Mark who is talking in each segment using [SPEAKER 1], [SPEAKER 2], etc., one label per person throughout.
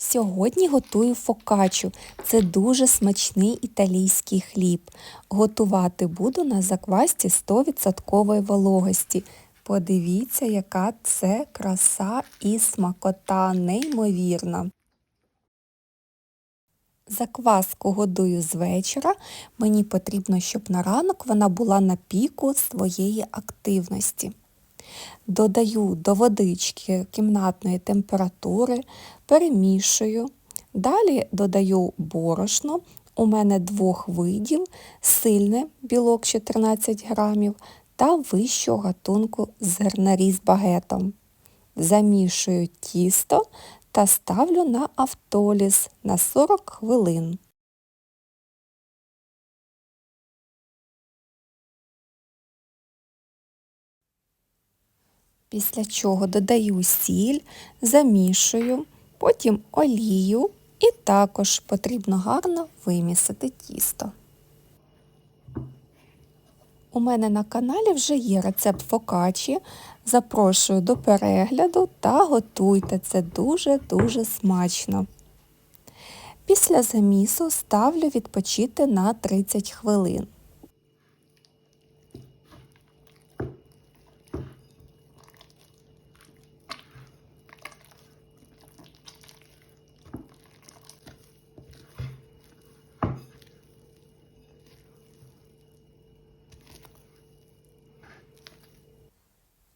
[SPEAKER 1] Сьогодні готую фокачу. Це дуже смачний італійський хліб. Готувати буду на заквасті 100% вологості. Подивіться, яка це краса і смакота, неймовірна. Закваску годую з вечора. Мені потрібно, щоб на ранок вона була на піку своєї активності. Додаю до водички кімнатної температури, перемішую. Далі додаю борошно. У мене двох видів, сильне білок 14 грамів та вищого гатунку зернарі з багетом. Замішую тісто та ставлю на автоліз на 40 хвилин. Після чого додаю сіль, замішую, потім олію і також потрібно гарно вимісити тісто. У мене на каналі вже є рецепт фокачі. Запрошую до перегляду та готуйте це дуже-дуже смачно. Після замісу ставлю відпочити на 30 хвилин.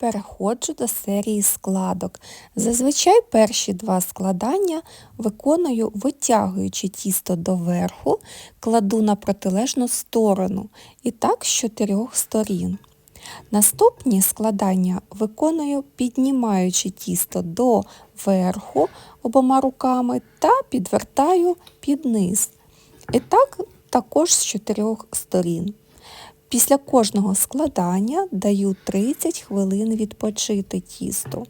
[SPEAKER 1] Переходжу до серії складок. Зазвичай перші два складання виконую, витягуючи тісто доверху, кладу на протилежну сторону і так з чотирьох сторін. Наступні складання виконую, піднімаючи тісто до верху обома руками та підвертаю під низ. І так також з чотирьох сторін. Після кожного складання даю 30 хвилин відпочити тісту.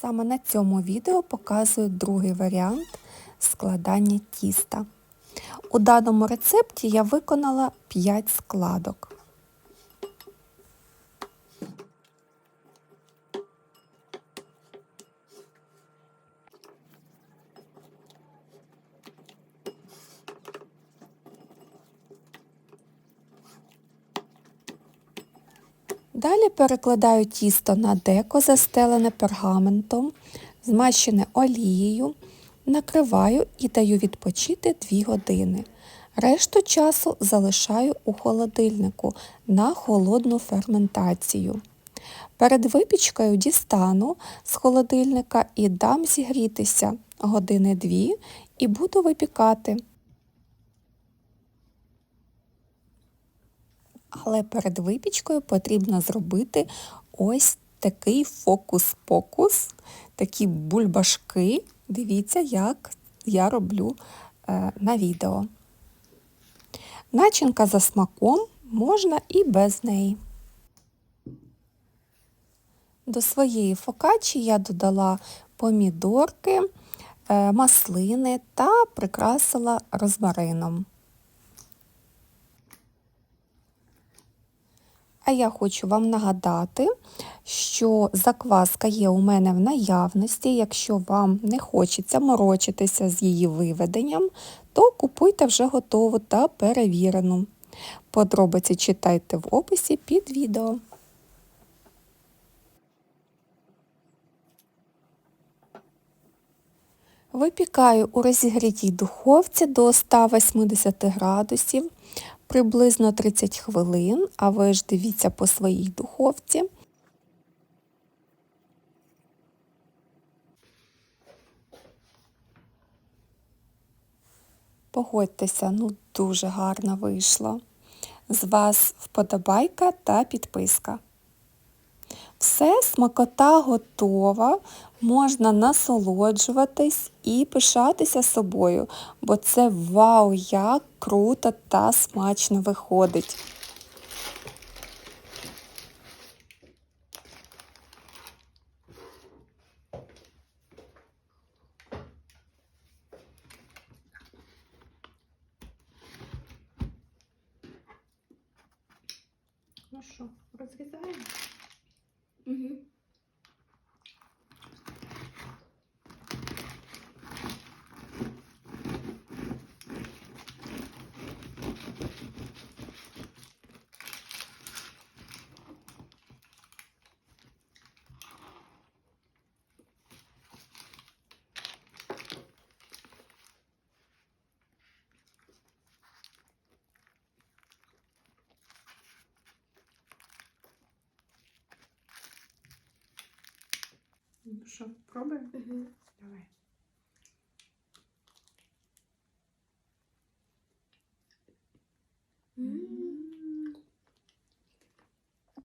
[SPEAKER 1] Саме на цьому відео показую другий варіант складання тіста. У даному рецепті я виконала 5 складок. Далі перекладаю тісто на деко, застелене пергаментом, змащене олією, накриваю і даю відпочити 2 години. Решту часу залишаю у холодильнику на холодну ферментацію. Перед випічкою дістану з холодильника і дам зігрітися години 2 і буду випікати. Але перед випічкою потрібно зробити ось такий фокус-покус, такі бульбашки. Дивіться, як я роблю е, на відео. Начинка за смаком можна і без неї. До своєї фокачі я додала помідорки, е, маслини та прикрасила розмарином. А я хочу вам нагадати, що закваска є у мене в наявності. Якщо вам не хочеться морочитися з її виведенням, то купуйте вже готову та перевірену. Подробиці читайте в описі під відео. Випікаю у розігрітій духовці до 180 градусів приблизно 30 хвилин, а ви ж дивіться по своїй духовці. Погодьтеся, ну дуже гарно вийшло. З вас вподобайка та підписка. Все, смакота готова, можна насолоджуватись і пишатися собою, бо це вау, як круто та смачно виходить. Ну що, розрізаємо?
[SPEAKER 2] Угу.
[SPEAKER 1] Ну що, пробуємо?
[SPEAKER 2] Угу.
[SPEAKER 1] Давай. Mm-hmm.